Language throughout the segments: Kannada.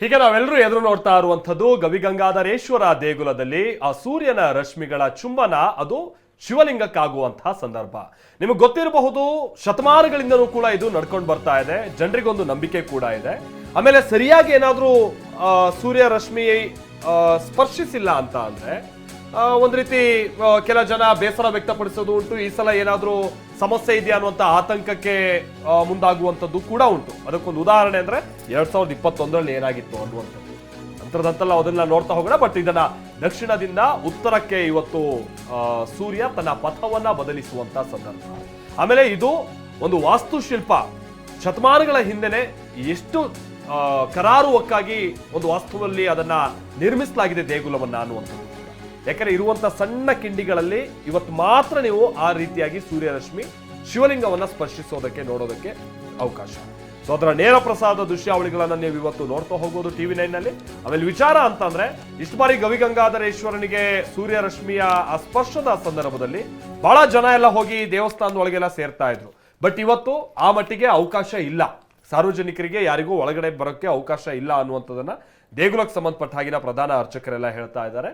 ಹೀಗೆ ನಾವೆಲ್ಲರೂ ಎದುರು ನೋಡ್ತಾ ಇರುವಂಥದ್ದು ಗವಿಗಂಗಾಧರೇಶ್ವರ ದೇಗುಲದಲ್ಲಿ ಆ ಸೂರ್ಯನ ರಶ್ಮಿಗಳ ಚುಂಬನ, ಅದು ಶಿವಲಿಂಗಕ್ಕಾಗುವಂತಹ ಸಂದರ್ಭ. ನಿಮಗೆ ಗೊತ್ತಿರಬಹುದು ಶತಮಾನಗಳಿಂದಲೂ ಕೂಡ ಇದು ನಡ್ಕೊಂಡು ಬರ್ತಾ ಇದೆ, ಜನರಿಗೊಂದು ನಂಬಿಕೆ ಕೂಡ ಇದೆ. ಆಮೇಲೆ ಸರಿಯಾಗಿ ಏನಾದ್ರೂ ಸೂರ್ಯ ರಶ್ಮಿ ಸ್ಪರ್ಶಿಸಿಲ್ಲ ಅಂತ ಅಂದ್ರೆ ಒಂದ್ ರೀತಿ ಕೆಲ ಜನ ಬೇಸರ ವ್ಯಕ್ತಪಡಿಸೋದು ಉಂಟು. ಈ ಸಲ ಏನಾದರೂ ಸಮಸ್ಯೆ ಇದೆಯಾ ಅನ್ನುವಂತ ಆತಂಕಕ್ಕೆ ಮುಂದಾಗುವಂಥದ್ದು ಕೂಡ ಉಂಟು. ಅದಕ್ಕೊಂದು ಉದಾಹರಣೆ ಅಂದ್ರೆ ಎರಡ್ ಸಾವಿರದ ಇಪ್ಪತ್ತೊಂದರಲ್ಲಿ ಏನಾಗಿತ್ತು ಅನ್ನುವಂಥದ್ದು. ನಂತರದಂತೆಲ್ಲ ಅದನ್ನ ನೋಡ್ತಾ ಹೋಗೋಣ, ಬಟ್ ಇದನ್ನ ದಕ್ಷಿಣದಿಂದ ಉತ್ತರಕ್ಕೆ ಇವತ್ತು ಸೂರ್ಯ ತನ್ನ ಪಥವನ್ನ ಬದಲಿಸುವಂತ ಸಂದರ್ಭ. ಆಮೇಲೆ ಇದು ಒಂದು ವಾಸ್ತುಶಿಲ್ಪ. ಶತಮಾನಗಳ ಹಿಂದೆನೆ ಎಷ್ಟು ಕರಾರುವಕ್ಕಾಗಿ ಒಂದು ವಾಸ್ತುವಲ್ಲಿ ಅದನ್ನ ನಿರ್ಮಿಸಲಾಗಿದೆ ದೇಗುಲವನ್ನ ಅನ್ನುವಂಥದ್ದು. ಯಾಕಂದ್ರೆ ಇರುವಂತ ಸಣ್ಣ ಕಿಂಡಿಗಳಲ್ಲಿ ಇವತ್ತು ಮಾತ್ರ ನೀವು ಆ ರೀತಿಯಾಗಿ ಸೂರ್ಯರಶ್ಮಿ ಶಿವಲಿಂಗವನ್ನ ಸ್ಪರ್ಶಿಸೋದಕ್ಕೆ ನೋಡೋದಕ್ಕೆ ಅವಕಾಶ. ಸೊ ಅದರ ನೇರ ಪ್ರಸಾದ ದೃಶ್ಯಾವಳಿಗಳನ್ನ ನೀವು ಇವತ್ತು ನೋಡ್ತಾ ಹೋಗೋದು ಟಿವಿ ನೈನ್ನಲ್ಲಿ. ಆಮೇಲೆ ವಿಚಾರ ಅಂತಂದ್ರೆ, ಇಷ್ಟು ಬಾರಿ ಗವಿಗಂಗಾಧರೇಶ್ವರನಿಗೆ ಸೂರ್ಯ ರಶ್ಮಿಯ ಆ ಸ್ಪರ್ಶದ ಸಂದರ್ಭದಲ್ಲಿ ಬಹಳ ಜನ ಎಲ್ಲ ಹೋಗಿ ದೇವಸ್ಥಾನದ ಒಳಗೆಲ್ಲ ಸೇರ್ತಾ ಇದ್ರು. ಬಟ್ ಇವತ್ತು ಆ ಮಟ್ಟಿಗೆ ಅವಕಾಶ ಇಲ್ಲ. ಸಾರ್ವಜನಿಕರಿಗೆ ಯಾರಿಗೂ ಒಳಗಡೆ ಬರೋಕ್ಕೆ ಅವಕಾಶ ಇಲ್ಲ ಅನ್ನುವಂಥದ್ದನ್ನ ದೇಗುಲಕ್ಕೆ ಸಂಬಂಧಪಟ್ಟ ಹಾಗಿನ ಪ್ರಧಾನ ಅರ್ಚಕರೆಲ್ಲ ಹೇಳ್ತಾ ಇದ್ದಾರೆ.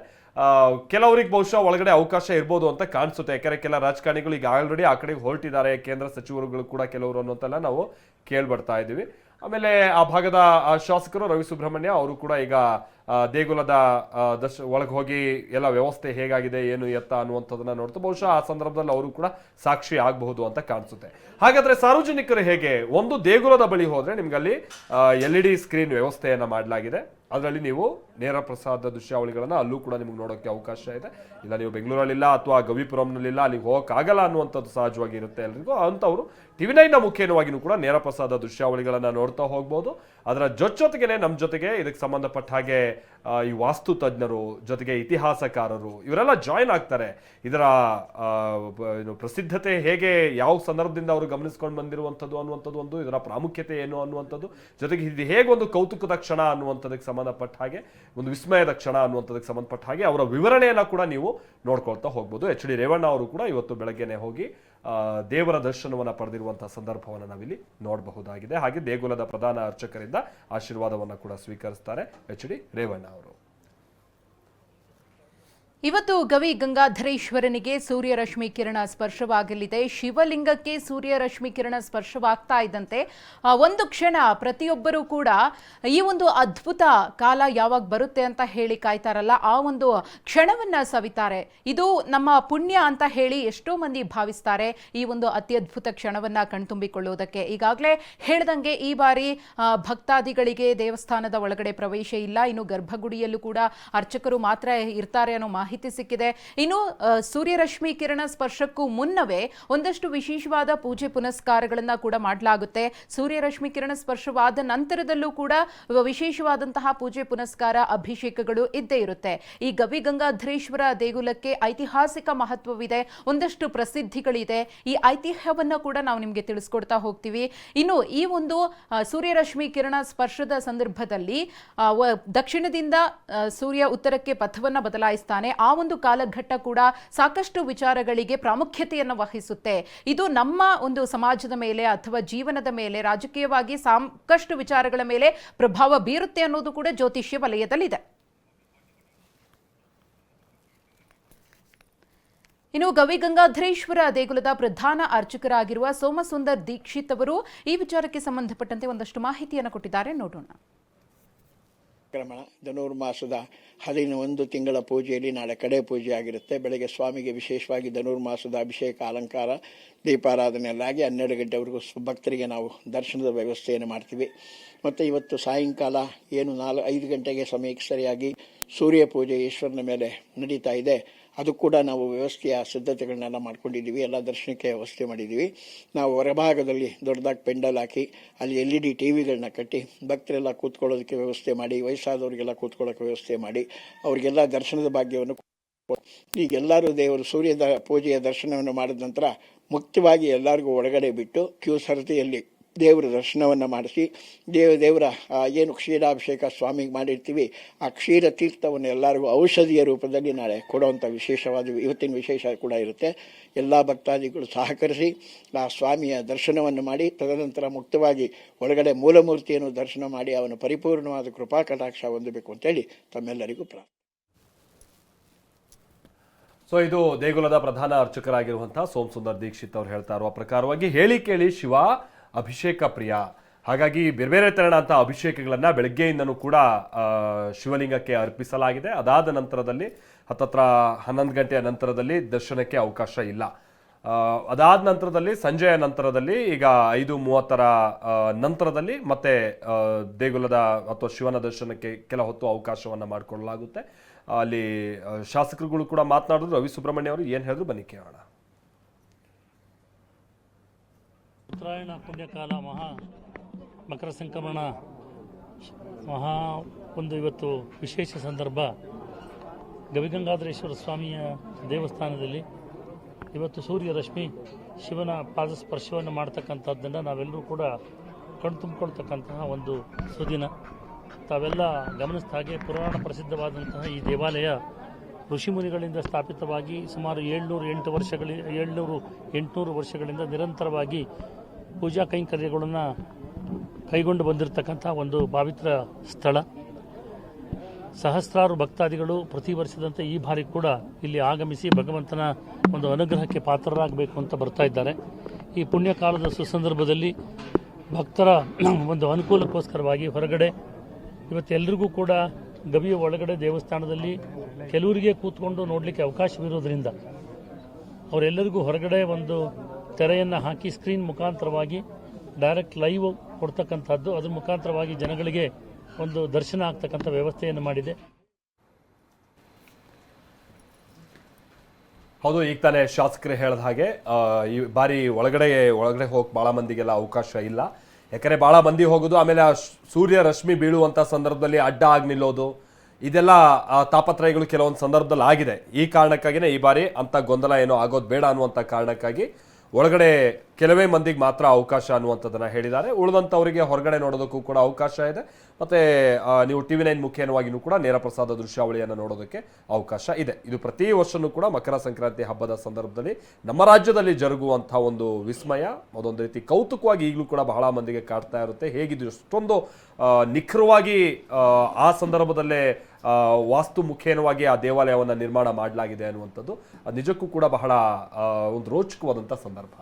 ಕೆಲವರಿಗೆ ಬಹುಶಃ ಒಳಗಡೆ ಅವಕಾಶ ಇರ್ಬೋದು ಅಂತ ಕಾಣಿಸುತ್ತೆ. ಯಾಕಂದ್ರೆ ಕೆಲ ರಾಜಕಾರಣಿಗಳು ಈಗ ಆಲ್ರೆಡಿ ಆ ಕಡೆಗೆ ಹೊರಟಿದ್ದಾರೆ. ಕೇಂದ್ರ ಸಚಿವರುಗಳು ಕೂಡ ಕೆಲವರು ಅನ್ನೋದೆಲ್ಲ ನಾವು ಕೇಳ್ಬರ್ತಾ ಇದ್ದೀವಿ. ಆಮೇಲೆ ಆ ಭಾಗದ ಶಾಸಕರು ರವಿ ಸುಬ್ರಹ್ಮಣ್ಯ ಅವರು ಕೂಡ ಈಗ ದೇಗುಲದ ಆ, ದರ್ಶ ಒಳಗೆ ಹೋಗಿ ಎಲ್ಲ ವ್ಯವಸ್ಥೆ ಹೇಗಾಗಿದೆ ಏನು ಎತ್ತ ಅನ್ನುವಂಥದ್ದನ್ನ ನೋಡ್ತಾ ಬಹುಶಃ ಆ ಸಂದರ್ಭದಲ್ಲಿ ಅವರು ಕೂಡ ಸಾಕ್ಷಿ ಆಗಬಹುದು ಅಂತ ಕಾಣಿಸುತ್ತೆ. ಹಾಗಾದ್ರೆ ಸಾರ್ವಜನಿಕರು ಹೇಗೆ? ಒಂದು ದೇಗುಲದ ಬಳಿ ಹೋದ್ರೆ ನಿಮ್ಗೆ ಅಲ್ಲಿ ಎಲ್ ಇ ಡಿ ಸ್ಕ್ರೀನ್ ವ್ಯವಸ್ಥೆಯನ್ನ ಮಾಡಲಾಗಿದೆ. ಅದರಲ್ಲಿ ನೀವು ನೇರ ಪ್ರಸಾದ ದೃಶ್ಯಾವಳಿಗಳನ್ನ ಅಲ್ಲೂ ಕೂಡ ನಿಮ್ಗೆ ನೋಡೋಕೆ ಅವಕಾಶ ಇದೆ. ಇಲ್ಲ ನೀವು ಬೆಂಗಳೂರಲ್ಲಿಲ್ಲ ಅಥವಾ ಗವಿಪುರಂನಲ್ಲಿಲ್ಲ ಅಲ್ಲಿಗೆ ಹೋಗೋಕ್ಕಾಗಲ್ಲ ಅನ್ನುವಂಥದ್ದು ಸಹಜವಾಗಿ ಇರುತ್ತೆ ಎಲ್ರಿಗೂ. ಟಿ ಟಿವಿ ನೈನ್ನ ಮುಖೇನವಾಗಿಯೂ ಕೂಡ ನೇರ ಪ್ರಸಾದ ದೃಶ್ಯಾವಳಿಗಳನ್ನ ನೋಡ್ತಾ ಹೋಗ್ಬೋದು. ಅದರ ಜೊತೆಗೇನೆ ನಮ್ಮ ಜೊತೆಗೆ ಇದಕ್ಕೆ ಸಂಬಂಧಪಟ್ಟ ಹಾಗೆ ಈ ವಾಸ್ತು ತಜ್ಞರು, ಜೊತೆಗೆ ಇತಿಹಾಸಕಾರರು, ಇವರೆಲ್ಲ ಜಾಯಿನ್ ಆಗ್ತಾರೆ. ಇದರ ಏನು ಪ್ರಸಿದ್ಧತೆ ಹೇಗೆ, ಯಾವ ಸಂದರ್ಭದಿಂದ ಅವರು ಗಮನಿಸ್ಕೊಂಡು ಬಂದಿರುವಂಥದ್ದು ಅನ್ನುವಂಥದ್ದು ಒಂದು, ಇದರ ಪ್ರಾಮುಖ್ಯತೆ ಏನು ಅನ್ನುವಂಥದ್ದು, ಜೊತೆಗೆ ಇದು ಹೇಗೆ ಒಂದು ಕೌತುಕದ ಕ್ಷಣ ಅನ್ನುವಂಥದಕ್ಕೆ ಸಂಬಂಧಪಟ್ಟ ಹಾಗೆ, ಒಂದು ವಿಸ್ಮಯದ ಕ್ಷಣ ಅನ್ನುವಂಥದಕ್ಕೆ ಸಂಬಂಧಪಟ್ಟ ಹಾಗೆ ಅವರ ವಿವರಣೆಯನ್ನು ಕೂಡ ನೀವು ನೋಡ್ಕೊಳ್ತಾ ಹೋಗ್ಬೋದು. ಎಚ್ ಡಿ ರೇವಣ್ಣ ಅವರು ಕೂಡ ಇವತ್ತು ಬೆಳಗ್ಗೆನೆ ಹೋಗಿ ದೇವರ ದರ್ಶನವನ್ನು ಪಡೆದಿರುವಂತಹ ಸಂದರ್ಭವನ್ನು ನಾವಿಲ್ಲಿ ನೋಡಬಹುದಾಗಿದೆ. ಹಾಗೆ ದೇಗುಲದ ಪ್ರಧಾನ ಅರ್ಚಕರಿಂದ ಆಶೀರ್ವಾದವನ್ನು ಕೂಡ ಸ್ವೀಕರಿಸ್ತಾರೆ. ಎಚ್ ಡಿ ರೇವಣ್ಣ ಅವರು. ಇವತ್ತು ಗವಿ ಗಂಗಾಧರೇಶ್ವರನಿಗೆ ಸೂರ್ಯರಶ್ಮಿ ಕಿರಣ ಸ್ಪರ್ಶವಾಗಲಿದೆ. ಶಿವಲಿಂಗಕ್ಕೆ ಸೂರ್ಯರಶ್ಮಿ ಕಿರಣ ಸ್ಪರ್ಶವಾಗ್ತಾ ಇದ್ದಂತೆ ಒಂದು ಕ್ಷಣ ಪ್ರತಿಯೊಬ್ಬರೂ ಕೂಡ ಈ ಒಂದು ಅದ್ಭುತ ಕಾಲ ಯಾವಾಗ ಬರುತ್ತೆ ಅಂತ ಹೇಳಿ ಕಾಯ್ತಾರಲ್ಲ, ಆ ಒಂದು ಕ್ಷಣವನ್ನ ಸವಿತಾರೆ. ಇದು ನಮ್ಮ ಪುಣ್ಯ ಅಂತ ಹೇಳಿ ಎಷ್ಟೋ ಮಂದಿ ಭಾವಿಸ್ತಾರೆ ಈ ಒಂದು ಅತ್ಯದ್ಭುತ ಕ್ಷಣವನ್ನ ಕಣ್ತುಂಬಿಕೊಳ್ಳುವುದಕ್ಕೆ ಈಗಾಗಲೇ ಹೇಳ್ದಂಗೆ ಈ ಬಾರಿ ಭಕ್ತಾದಿಗಳಿಗೆ ದೇವಸ್ಥಾನದ ಒಳಗಡೆ ಪ್ರವೇಶ ಇಲ್ಲ. ಇನ್ನು ಗರ್ಭಗುಡಿಯಲ್ಲೂ ಕೂಡ ಅರ್ಚಕರು ಮಾತ್ರ ಇರ್ತಾರೆ ಅನ್ನೋ ಮಾಹಿತಿ ಸಿಕ್ಕಿದೆ. ಇನ್ನು ಸೂರ್ಯರಶ್ಮಿ ಕಿರಣ ಸ್ಪರ್ಶಕ್ಕೂ ಮುನ್ನವೇ ಒಂದಷ್ಟು ವಿಶೇಷವಾದ ಪೂಜೆ ಪುನಸ್ಕಾರಗಳನ್ನ ಕೂಡ ಮಾಡಲಾಗುತ್ತೆ. ಸೂರ್ಯರಶ್ಮಿ ಕಿರಣ ಸ್ಪರ್ಶವಾದ ನಂತರದಲ್ಲೂ ಕೂಡ ವಿಶೇಷವಾದಂತಹ ಪೂಜೆ ಪುನಸ್ಕಾರ ಅಭಿಷೇಕಗಳು ಇದ್ದೇ ಇರುತ್ತೆ. ಈ ಗವಿ ಗಂಗಾಧರೇಶ್ವರ ದೇಗುಲಕ್ಕೆ ಐತಿಹಾಸಿಕ ಮಹತ್ವವಿದೆ. ಒಂದಷ್ಟು ಪ್ರಸಿದ್ಧಿಗಳಿದೆ. ಈ ಐತಿಹ್ಯವನ್ನು ಕೂಡ ನಾವು ನಿಮಗೆ ತಿಳಿಸ್ಕೊಡ್ತಾ ಹೋಗ್ತೀವಿ. ಇನ್ನು, ಈ ಒಂದು ಸೂರ್ಯರಶ್ಮಿ ಕಿರಣ ಸ್ಪರ್ಶದ ಸಂದರ್ಭದಲ್ಲಿ ದಕ್ಷಿಣದಿಂದ ಸೂರ್ಯ ಉತ್ತರಕ್ಕೆ ಪಥವನ್ನ ಬದಲಾಯಿಸ್ತಾನೆ. ಆ ಒಂದು ಕಾಲಘಟ್ಟ ಕೂಡ ಸಾಕಷ್ಟು ವಿಚಾರಗಳಿಗೆ ಪ್ರಾಮುಖ್ಯತೆಯನ್ನು ವಹಿಸುತ್ತೆ. ಇದು ನಮ್ಮ ಒಂದು ಸಮಾಜದ ಮೇಲೆ ಅಥವಾ ಜೀವನದ ಮೇಲೆ, ರಾಜಕೀಯವಾಗಿ ಸಾಕಷ್ಟು ವಿಚಾರಗಳ ಮೇಲೆ ಪ್ರಭಾವ ಬೀರುತ್ತೆ ಅನ್ನೋದು ಕೂಡ ಜ್ಯೋತಿಷ್ಯ ವಲಯದಲ್ಲಿದೆ. ಇನ್ನು ಗವಿಗಂಗಾಧರೇಶ್ವರ ದೇಗುಲದ ಪ್ರಧಾನ ಅರ್ಚಕರಾಗಿರುವ ಸೋಮಸುಂದರ್ ದೀಕ್ಷಿತ್ ಅವರು ಈ ವಿಚಾರಕ್ಕೆ ಸಂಬಂಧಪಟ್ಟಂತೆ ಒಂದಷ್ಟು ಮಾಹಿತಿಯನ್ನು ಕೊಟ್ಟಿದ್ದಾರೆ. ನೋಡೋಣ. ಕ್ರಮಣ ಧನುರ್ಮಾಸದ ಹದಿನೊಂದು ತಿಂಗಳ ಪೂಜೆಯಲ್ಲಿ ನಾಳೆ ಕಡೆ ಪೂಜೆ ಆಗಿರುತ್ತೆ. ಬೆಳಗ್ಗೆ ಸ್ವಾಮಿಗೆ ವಿಶೇಷವಾಗಿ ಧನುರ್ಮಾಸದ ಅಭಿಷೇಕ, ಅಲಂಕಾರ ದೀಪಾರಾಧನೆ ಎಲ್ಲ ಆಗಿ ಹನ್ನೆರಡು ಗಂಟೆವರೆಗೂ ಭಕ್ತರಿಗೆ ನಾವು ದರ್ಶನದ ವ್ಯವಸ್ಥೆಯನ್ನು ಮಾಡ್ತೀವಿ. ಮತ್ತು ಇವತ್ತು ಸಾಯಂಕಾಲ ಏನು ನಾಲ್ಕು ಐದು ಗಂಟೆಗೆ ಸಮಯಕ್ಕೆ ಸರಿಯಾಗಿ ಸೂರ್ಯ ಪೂಜೆ ಈಶ್ವರನ ಮೇಲೆ ನಡೀತಾ ಇದೆ. ಅದು ಕೂಡ ನಾವು ವ್ಯವಸ್ಥೆಯ ಸಿದ್ಧತೆಗಳನ್ನೆಲ್ಲ ಮಾಡ್ಕೊಂಡಿದ್ದೀವಿ, ಎಲ್ಲ ದರ್ಶನಕ್ಕೆ ವ್ಯವಸ್ಥೆ ಮಾಡಿದ್ದೀವಿ. ನಾವು ಹೊರಭಾಗದಲ್ಲಿ ದೊಡ್ಡದಾಗಿ ಪೆಂಡಲ್ ಹಾಕಿ, ಅಲ್ಲಿ ಎಲ್ ಇ ಡಿ ಟಿ ವಿಗಳನ್ನ ಕಟ್ಟಿ, ಭಕ್ತರೆಲ್ಲ ಕೂತ್ಕೊಳ್ಳೋದಕ್ಕೆ ವ್ಯವಸ್ಥೆ ಮಾಡಿ, ವಯಸ್ಸಾದವರಿಗೆಲ್ಲ ಕೂತ್ಕೊಳ್ಳೋಕ್ಕೆ ವ್ಯವಸ್ಥೆ ಮಾಡಿ, ಅವರಿಗೆಲ್ಲ ದರ್ಶನದ ಭಾಗ್ಯವನ್ನು ಈಗೆಲ್ಲರೂ ದೇವರು ಸೂರ್ಯದ ಪೂಜೆಯ ದರ್ಶನವನ್ನು ಮಾಡಿದ ನಂತರ ಮುಕ್ತವಾಗಿ ಎಲ್ಲರಿಗೂ ಒಳಗಡೆ ಬಿಟ್ಟು, ಕ್ಯೂ ಸರತಿಯಲ್ಲಿ ದೇವರ ದರ್ಶನವನ್ನು ಮಾಡಿಸಿ, ದೇವ, ದೇವರ ಏನು ಕ್ಷೀರಾಭಿಷೇಕ ಸ್ವಾಮಿಗೆ ಮಾಡಿರ್ತೀವಿ, ಆ ಕ್ಷೀರ ತೀರ್ಥವನ್ನು ಎಲ್ಲರಿಗೂ ಔಷಧಿಯ ರೂಪದಲ್ಲಿ ನಾಳೆ ಕೊಡುವಂಥ ವಿಶೇಷವಾದ, ಇವತ್ತಿನ ವಿಶೇಷ ಕೂಡ ಇರುತ್ತೆ. ಎಲ್ಲ ಭಕ್ತಾದಿಗಳು ಸಹಕರಿಸಿ, ಆ ಸ್ವಾಮಿಯ ದರ್ಶನವನ್ನು ಮಾಡಿ, ತದನಂತರ ಮುಕ್ತವಾಗಿ ಒಳಗಡೆ ಮೂಲಮೂರ್ತಿಯನ್ನು ದರ್ಶನ ಮಾಡಿ, ಅವನು ಪರಿಪೂರ್ಣವಾದ ಕೃಪಾ ಕಟಾಕ್ಷ ಹೊಂದಬೇಕು ಅಂತೇಳಿ ತಮ್ಮೆಲ್ಲರಿಗೂ ಪ್ರಾರ್ಥನೆ. ಸೊ ಇದು ದೇಗುಲದ ಪ್ರಧಾನ ಅರ್ಚಕರಾಗಿರುವಂತಹ ಸೋಮ್ ಸುಂದರ್ ದೀಕ್ಷಿತ್ ಅವರು ಹೇಳ್ತಾ ಇರುವ ಪ್ರಕಾರವಾಗಿ ಹೇಳಿ ಕೇಳಿ ಶಿವ ಅಭಿಷೇಕ ಪ್ರಿಯ. ಹಾಗಾಗಿ ಬೇರೆ ಬೇರೆ ತೆರನಾದಂಥ ಅಭಿಷೇಕಗಳನ್ನು ಬೆಳಗ್ಗೆಯಿಂದನೂ ಕೂಡ ಶಿವಲಿಂಗಕ್ಕೆ ಅರ್ಪಿಸಲಾಗಿದೆ. ಅದಾದ ನಂತರದಲ್ಲಿ, ಹತ್ತತ್ರ ಹನ್ನೊಂದು ಗಂಟೆಯ ನಂತರದಲ್ಲಿ ದರ್ಶನಕ್ಕೆ ಅವಕಾಶ ಇಲ್ಲ. ಅದಾದ ನಂತರದಲ್ಲಿ, ಸಂಜೆಯ ನಂತರದಲ್ಲಿ, ಈಗ ಐದು ಮೂವತ್ತರ ನಂತರದಲ್ಲಿ ಮತ್ತೆ ದೇಗುಲದ ಅಥವಾ ಶಿವನ ದರ್ಶನಕ್ಕೆ ಕೆಲ ಹೊತ್ತು ಅವಕಾಶವನ್ನು ಮಾಡಿಕೊಳ್ಳಲಾಗುತ್ತೆ. ಅಲ್ಲಿ ಶಾಸಕರುಗಳು ಕೂಡ ಮಾತನಾಡಿದ್ರು. ರವಿ ಸುಬ್ರಹ್ಮಣ್ಯ ಅವರು ಏನು ಹೇಳಿದ್ರು ಬನ್ನಿ ಕೇಳೋಣ. ಉತ್ತರಾಯಣ ಪುಣ್ಯಕಾಲ ಮಹಾ ಮಕರ ಸಂಕ್ರಮಣ ಮಹಾ ಒಂದು ಇವತ್ತು ವಿಶೇಷ ಸಂದರ್ಭ. ಗವಿಗಂಗಾಧರೇಶ್ವರ ಸ್ವಾಮಿಯ ದೇವಸ್ಥಾನದಲ್ಲಿ ಇವತ್ತು ಸೂರ್ಯ ರಶ್ಮಿ ಶಿವನ ಪಾದ ಸ್ಪರ್ಶವನ್ನು ಮಾಡ್ತಕ್ಕಂಥದ್ದನ್ನು ನಾವೆಲ್ಲರೂ ಕೂಡ ಕಣ್ ತುಂಬಿಕೊಳ್ತಕ್ಕಂತಹ ಒಂದು ಸುದಿನ. ತಾವೆಲ್ಲ ಗಮನಿಸಿದ ಹಾಗೆ ಪುರಾಣ ಪ್ರಸಿದ್ಧವಾದಂತಹ ಈ ದೇವಾಲಯ ಋಷಿಮುನಿಗಳಿಂದ ಸ್ಥಾಪಿತವಾಗಿ ಸುಮಾರು ಏಳ್ನೂರು ಎಂಟು ವರ್ಷಗಳಿ ಏಳ್ನೂರು ಎಂಟುನೂರು ವರ್ಷಗಳಿಂದ ನಿರಂತರವಾಗಿ ಪೂಜಾ ಕೈಂಕರ್ಯಗಳನ್ನು ಕೈಗೊಂಡು ಬಂದಿರತಕ್ಕಂಥ ಒಂದು ಪವಿತ್ರ ಸ್ಥಳ. ಸಹಸ್ರಾರು ಭಕ್ತಾದಿಗಳು ಪ್ರತಿ ವರ್ಷದಂತೆ ಈ ಬಾರಿ ಕೂಡ ಇಲ್ಲಿ ಆಗಮಿಸಿ ಭಗವಂತನ ಒಂದು ಅನುಗ್ರಹಕ್ಕೆ ಪಾತ್ರರಾಗಬೇಕು ಅಂತ ಬರ್ತಾ ಇದ್ದಾರೆ. ಈ ಪುಣ್ಯಕಾಲದ ಸುಸಂದರ್ಭದಲ್ಲಿ ಭಕ್ತರ ಒಂದು ಅನುಕೂಲಕ್ಕೋಸ್ಕರವಾಗಿ ಹೊರಗಡೆ ಇವತ್ತೆಲ್ಲರಿಗೂ ಕೂಡ ಗವಿಯ ಒಳಗಡೆ ದೇವಸ್ಥಾನದಲ್ಲಿ ಕೆಲವರಿಗೆ ಕೂತ್ಕೊಂಡು ನೋಡಲಿಕ್ಕೆ ಅವಕಾಶವಿರೋದ್ರಿಂದ ಅವರೆಲ್ಲರಿಗೂ ಹೊರಗಡೆ ಒಂದು ತೆರೆಯನ್ನು ಹಾಕಿ ಸ್ಕ್ರೀನ್ ಮುಖಾಂತರವಾಗಿ ಡೈರೆಕ್ಟ್ ಲೈವ್ ಕೊಡ್ತಕ್ಕಂಥದ್ದು. ಅದ್ರ ಮುಖಾಂತರವಾಗಿ ಜನಗಳಿಗೆ ಒಂದು ದರ್ಶನ ಆಗ್ತಕ್ಕಂಥ ವ್ಯವಸ್ಥೆಯನ್ನು ಮಾಡಿದೆ. ಹೌದು, ಈಗ ತಾನೇ ಶಾಸಕರು ಹೇಳಿದ ಹಾಗೆ ಈ ಬಾರಿ ಒಳಗಡೆ ಒಳಗಡೆ ಹೋಗಿ ಭಾಳ ಮಂದಿಗೆಲ್ಲ ಅವಕಾಶ ಇಲ್ಲ. ಯಾಕಂದ್ರೆ ಭಾಳ ಮಂದಿ ಹೋಗೋದು, ಆಮೇಲೆ ಆ ಸೂರ್ಯ ರಶ್ಮಿ ಬೀಳುವಂಥ ಸಂದರ್ಭದಲ್ಲಿ ಅಡ್ಡ ಆಗಿ ನಿಲ್ಲೋದು, ಇದೆಲ್ಲ ತಾಪತ್ರಯಗಳು ಕೆಲವೊಂದು ಸಂದರ್ಭದಲ್ಲಿ ಆಗಿದೆ. ಈ ಕಾರಣಕ್ಕಾಗಿನೇ ಈ ಬಾರಿ ಅಂತ ಗೊಂದಲ ಏನೋ ಆಗೋದು ಬೇಡ ಅನ್ನುವಂಥ ಕಾರಣಕ್ಕಾಗಿ ಒಳಗಡೆ ಕೆಲವೇ ಮಂದಿಗೆ ಮಾತ್ರ ಅವಕಾಶ ಅನ್ನುವಂಥದ್ದನ್ನು ಹೇಳಿದ್ದಾರೆ. ಉಳಿದಂಥವರಿಗೆ ಹೊರಗಡೆ ನೋಡೋದಕ್ಕೂ ಕೂಡ ಅವಕಾಶ ಇದೆ. ಮತ್ತೆ ನೀವು ಟಿ ವಿ ನೈನ್ ಮುಖೇನವಾಗಿಯೂ ಕೂಡ ನೇರ ಪ್ರಸಾದ ದೃಶ್ಯಾವಳಿಯನ್ನು ನೋಡೋದಕ್ಕೆ ಅವಕಾಶ ಇದೆ. ಇದು ಪ್ರತಿ ವರ್ಷನೂ ಕೂಡ ಮಕರ ಸಂಕ್ರಾಂತಿ ಹಬ್ಬದ ಸಂದರ್ಭದಲ್ಲಿ ನಮ್ಮ ರಾಜ್ಯದಲ್ಲಿ ಜರುಗುವಂಥ ಒಂದು ವಿಸ್ಮಯ ಅದೊಂದು ರೀತಿ ಕೌತುಕವಾಗಿ ಈಗಲೂ ಕೂಡ ಬಹಳ ಮಂದಿಗೆ ಕಾಡ್ತಾ ಇರುತ್ತೆ. ಹೇಗಿದು ಎಷ್ಟೊಂದು ನಿಖರವಾಗಿ ಆ, ಸಂದರ್ಭದಲ್ಲೇ ವಾಸ್ತು ಮುಖೇನವಾಗಿ ಆ ದೇವಾಲಯವನ್ನು ನಿರ್ಮಾಣ ಮಾಡಲಾಗಿದೆ ಅನ್ನುವಂಥದ್ದು ನಿಜಕ್ಕೂ ಕೂಡ ಬಹಳ ಒಂದು ರೋಚಕವಾದಂಥ ಸಂದರ್ಭ.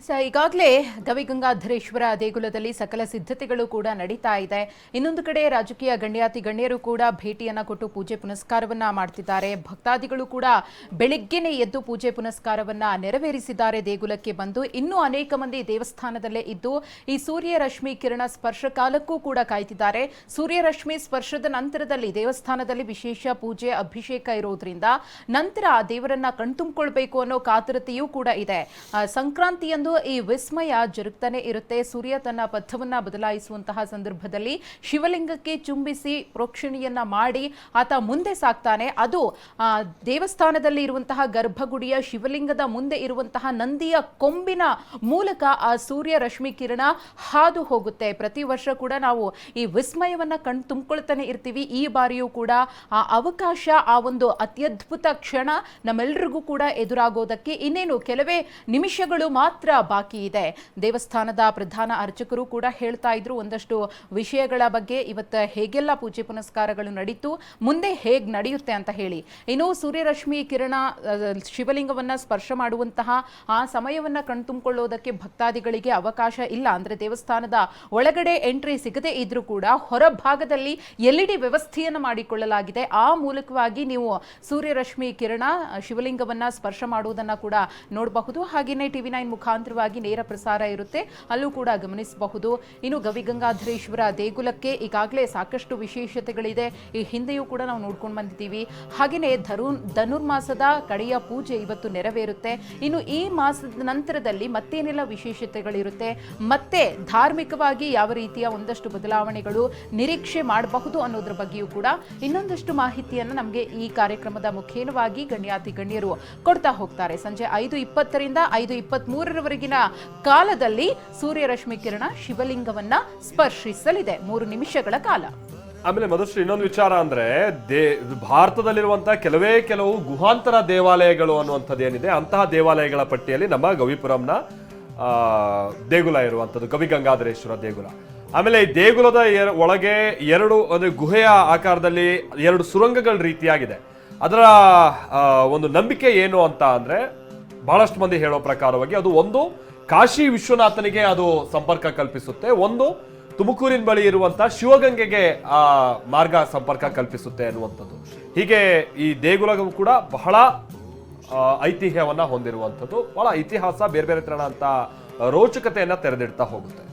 ಸ ಈಗಾಗಲೇ ಗವಿಗಂಗಾಧರೇಶ್ವರ ದೇಗುಲದಲ್ಲಿ ಸಕಲ ಸಿದ್ಧತೆಗಳು ಕೂಡ ನಡೀತಾ ಇದೆ. ಇನ್ನೊಂದು ಕಡೆ ರಾಜಕೀಯ ಗಣ್ಯಾತಿ ಗಣ್ಯರು ಕೂಡ ಭೇಟಿಯನ್ನ ಕೊಟ್ಟು ಪೂಜೆ ಪುನಸ್ಕಾರವನ್ನ ಮಾಡ್ತಿದ್ದಾರೆ. ಭಕ್ತಾದಿಗಳು ಕೂಡ ಬೆಳಿಗ್ಗೆನೇ ಎದ್ದು ಪೂಜೆ ಪುನಸ್ಕಾರವನ್ನ ನೆರವೇರಿಸಿದ್ದಾರೆ ದೇಗುಲಕ್ಕೆ ಬಂದು. ಇನ್ನೂ ಅನೇಕ ಮಂದಿ ದೇವಸ್ಥಾನದಲ್ಲೇ ಇದ್ದು ಈ ಸೂರ್ಯ ರಶ್ಮಿ ಕಿರಣ ಸ್ಪರ್ಶ ಕಾಲಕ್ಕೂ ಕೂಡ ಕಾಯ್ತಿದ್ದಾರೆ. ಸೂರ್ಯ ರಶ್ಮಿ ಸ್ಪರ್ಶದ ನಂತರದಲ್ಲಿ ದೇವಸ್ಥಾನದಲ್ಲಿ ವಿಶೇಷ ಪೂಜೆ ಅಭಿಷೇಕ ಇರೋದ್ರಿಂದ ನಂತರ ದೇವರನ್ನ ಕಣ್ತುಂಬಿಕೊಳ್ಬೇಕು ಅನ್ನೋ ಕಾತುರತೆಯೂ ಕೂಡ ಇದೆ. ಆ, ಸಂಕ್ರಾಂತಿಯಂದು ಈ ವಿಸ್ಮಯ ಜರುಗ್ತಾನೆ ಇರುತ್ತೆ. ಸೂರ್ಯ ತನ್ನ ಪಥವನ್ನ ಬದಲಾಯಿಸುವಂತಹ ಸಂದರ್ಭದಲ್ಲಿ ಶಿವಲಿಂಗಕ್ಕೆ ಚುಂಬಿಸಿ ಪ್ರೋಕ್ಷಣೆಯನ್ನ ಮಾಡಿ ಆತ ಮುಂದೆ ಸಾಕ್ತಾನೆ. ಅದು ದೇವಸ್ಥಾನದಲ್ಲಿ ಇರುವಂತಹ ಗರ್ಭಗುಡಿಯ ಶಿವಲಿಂಗದ ಮುಂದೆ ಇರುವಂತಹ ನಂದಿಯ ಕೊಂಬಿನ ಮೂಲಕ ಆ ಸೂರ್ಯ ರಶ್ಮಿ ಕಿರಣ ಹಾದು ಹೋಗುತ್ತೆ. ಪ್ರತಿ ವರ್ಷ ಕೂಡ ನಾವು ಈ ವಿಸ್ಮಯವನ್ನ ಕಣ್ ತುಂಬಿಕೊಳ್ತಾನೆ ಇರ್ತೀವಿ. ಈ ಬಾರಿಯೂ ಕೂಡ ಆ ಅವಕಾಶ, ಆ ಒಂದು ಅತ್ಯದ್ಭುತ ಕ್ಷಣ ನಮ್ಮೆಲ್ಲರಿಗೂ ಕೂಡ ಎದುರಾಗೋದಕ್ಕೆ ಇನ್ನೇನು ಕೆಲವೇ ನಿಮಿಷಗಳು ಮಾತ್ರ ಬಾಕಿ ಇದೆ. ದೇವಸ್ಥಾನದ ಪ್ರಧಾನ ಅರ್ಚಕರು ಕೂಡ ಹೇಳ್ತಾ ಇದ್ರು ಒಂದಷ್ಟು ವಿಷಯಗಳ ಬಗ್ಗೆ. ಇವತ್ತು ಹೇಗೆಲ್ಲ ಪೂಜೆ ಪುನಸ್ಕಾರಗಳು ನಡೀತು, ಮುಂದೆ ಹೇಗೆ ನಡೆಯುತ್ತೆ ಅಂತ ಹೇಳಿ. ಇನ್ನು ಸೂರ್ಯರಶ್ಮಿ ಕಿರಣ ಶಿವಲಿಂಗವನ್ನ ಸ್ಪರ್ಶ ಮಾಡುವಂತಹ ಆ ಸಮಯವನ್ನ ಕಣ್ತುಂಬಿಕೊಳ್ಳೋದಕ್ಕೆ ಭಕ್ತಾದಿಗಳಿಗೆ ಅವಕಾಶ ಇಲ್ಲ. ಅಂದ್ರೆ ದೇವಸ್ಥಾನದ ಒಳಗಡೆ ಎಂಟ್ರಿ ಸಿಗದೇ ಇದ್ರೂ ಕೂಡ ಹೊರಭಾಗದಲ್ಲಿ ಎಲ್ ಇ ಡಿ ವ್ಯವಸ್ಥೆಯನ್ನು ಮಾಡಿಕೊಳ್ಳಲಾಗಿದೆ. ಆ ಮೂಲಕವಾಗಿ ನೀವು ಸೂರ್ಯರಶ್ಮಿ ಕಿರಣ, ಶಿವಲಿಂಗವನ್ನ ಸ್ಪರ್ಶ ಮಾಡುವುದನ್ನು ಕೂಡ ನೋಡಬಹುದು. ಹಾಗೆಯೇ ಟಿವಿ ನೈನ್ ಮುಖಾಂತರವಾಗಿ ನೇರ ಪ್ರಸಾರ ಇರುತ್ತೆ. ಅಲ್ಲೂ ಕೂಡ ಗಮನಿಸಬಹುದು. ಇನ್ನು ಗವಿಗಂಗಾಧರೇಶ್ವರ ದೇಗುಲಕ್ಕೆ ಈಗಾಗಲೇ ಸಾಕಷ್ಟು ವಿಶೇಷತೆಗಳಿದೆ. ಈ ಹಿಂದೆಯೂ ಕೂಡ ನಾವು ನೋಡ್ಕೊಂಡು ಬಂದಿದ್ದೀವಿ. ಹಾಗೆಯೇ ಧರು, ಧನುರ್ಮಾಸದ ಕಡೆಯ ಪೂಜೆ ಇವತ್ತು ನೆರವೇರುತ್ತೆ. ಇನ್ನು ಈ ಮಾಸದ ನಂತರದಲ್ಲಿ ಮತ್ತೇನೆಲ್ಲ ವಿಶೇಷತೆಗಳಿರುತ್ತೆ? ಮತ್ತೆ ಧಾರ್ಮಿಕವಾಗಿ ಯಾವ ರೀತಿಯ ಒಂದಷ್ಟು ಬದಲಾವಣೆಗಳು ನಿರೀಕ್ಷೆ ಮಾಡಬಹುದು ಅನ್ನೋದ್ರ ಬಗ್ಗೆಯೂ ಕೂಡ ಇನ್ನೊಂದಷ್ಟು ಮಾಹಿತಿಯನ್ನು ನಮಗೆ ಈ ಕಾರ್ಯಕ್ರಮದ ಮುಖೇನವಾಗಿ ಗಣ್ಯಾತಿ ಗಣ್ಯರು ಕೊಡ್ತಾ ಹೋಗ್ತಾರೆ. ಸಂಜೆ ಐದು ಇಪ್ಪತ್ತರಿಂದ ಐದು ಇಪ್ಪತ್ತ್ ನಿಮಿಷಗಳವರೆಗಿನ ಕಾಲದಲ್ಲಿ ಸೂರ್ಯರಶ್ಮಿ ಕಿರಣ ಶಿವಲಿಂಗವನ್ನ ಸ್ಪರ್ಶಿಸಲಿದೆ. ಮೂರು ನಿಮಿಷಗಳ ಕಾಲ. ಆಮೇಲೆ ಮಧುಶ್ರೀ, ಇನ್ನೊಂದು ವಿಚಾರ ಅಂದ್ರೆ, ದೇ ಭಾರತದಲ್ಲಿರುವಂತಹ ಕೆಲವೇ ಕೆಲವು ಗುಹಾಂತರ ದೇವಾಲಯಗಳು ಅನ್ನುವಂಥದ್ದು ಏನಿದೆ, ಅಂತಹ ದೇವಾಲಯಗಳ ಪಟ್ಟಿಯಲ್ಲಿ ನಮ್ಮ ಗವಿಪುರಂನ ದೇಗುಲ ಇರುವಂಥದ್ದು ಗವಿಗಂಗಾಧರೇಶ್ವರ ದೇಗುಲ. ಆಮೇಲೆ ಈ ದೇಗುಲದ ಒಳಗೆ ಎರಡು, ಅಂದ್ರೆ ಗುಹೆಯ ಆಕಾರದಲ್ಲಿ ಎರಡು ಸುರಂಗಗಳ ರೀತಿಯಾಗಿದೆ. ಅದರ ಒಂದು ನಂಬಿಕೆ ಏನು ಅಂತ ಅಂದ್ರೆ ಬಹಳಷ್ಟು ಮಂದಿ ಹೇಳೋ ಪ್ರಕಾರವಾಗಿ ಅದು ಒಂದು ಕಾಶಿ ವಿಶ್ವನಾಥನಿಗೆ ಅದು ಸಂಪರ್ಕ ಕಲ್ಪಿಸುತ್ತೆ, ಒಂದು ತುಮಕೂರಿನ ಬಳಿ ಇರುವಂತಹ ಶಿವಗಂಗೆಗೆ ಆ ಮಾರ್ಗ ಸಂಪರ್ಕ ಕಲ್ಪಿಸುತ್ತೆ ಅನ್ನುವಂಥದ್ದು. ಹೀಗೆ ಈ ದೇಗುಲವು ಕೂಡ ಬಹಳ ಐತಿಹ್ಯವನ್ನ ಹೊಂದಿರುವಂಥದ್ದು. ಬಹಳ ಇತಿಹಾಸ ಬೇರೆ ಬೇರೆ ತರಹದ ರೋಚಕತೆಯನ್ನ ತೆರೆದಿಡ್ತಾ ಹೋಗುತ್ತೆ.